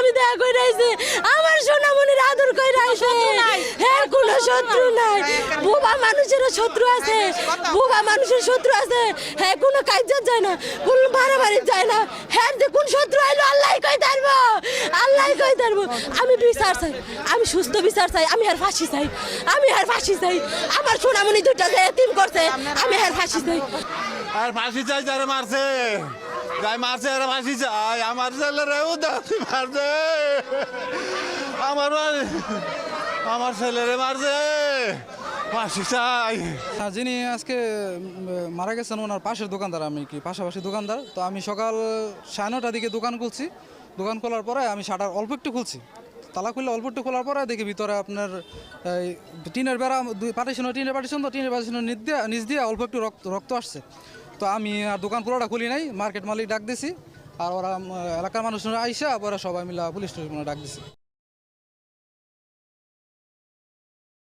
আমি দেখা করে আইছি। আমার সোনামণির আদর করে আইছে। হ্যাঁ কোনো শত্রু নাই। বুবা মানুষের শত্রু আছে। বুবা মানুষের শত্রু আছে। হ্যাঁ কোনো কাজের যায় না। কোন বাড়াবাড়ি যায় না। হ্যাঁ যে কোন শত্রু আইলো আল্লাহ কই তারবো আল্লাহ কই তারবো আমি বিচার চাই। আমি সুস্থ বিচার চাই। আমি আর ফাঁসি চাই। আমি আর ফাঁসি চাই। আমার সোনামণি দুটা যে এতিম করছে আমি আর ফাঁসি চাই। আর ফাঁসি চাই যারা মারছে। যাই মারছে আর ফাঁসি চাই আমার ছেলেরেও দাসি মারছে। আমার আমার ছেলেরে মারছে। ফাঁসি চাই। যিনি আজকে মারা গেছেন, ওনার পাশের দোকানদার আমি কি, পাশাপাশি দোকানদার। তো আমি সকাল সাড়ে নটার দিকে দোকান খুলছি। দোকান খোলার পরে আমি শাটার অল্প একটু খুলছি। তালা খুললে অল্প একটু খোলার পরে দেখি ভিতরে আপনার টিনের বেড়া, দুই পার্টিশন টিনের পার্টিশন তো টিনের পার্টিশনের নিচ দিয়ে নিচ দিয়ে অল্প একটু রক্ত রক্ত আসছে। তো আমি আর দোকান পুরোটা খুলি নাই মার্কেট মালিক ডাক দিছি, আর ওরা এলাকার মানুষরা আইসা ওরা সবাই মিলা পুলিশ স্টেশনে ডাক দিছি।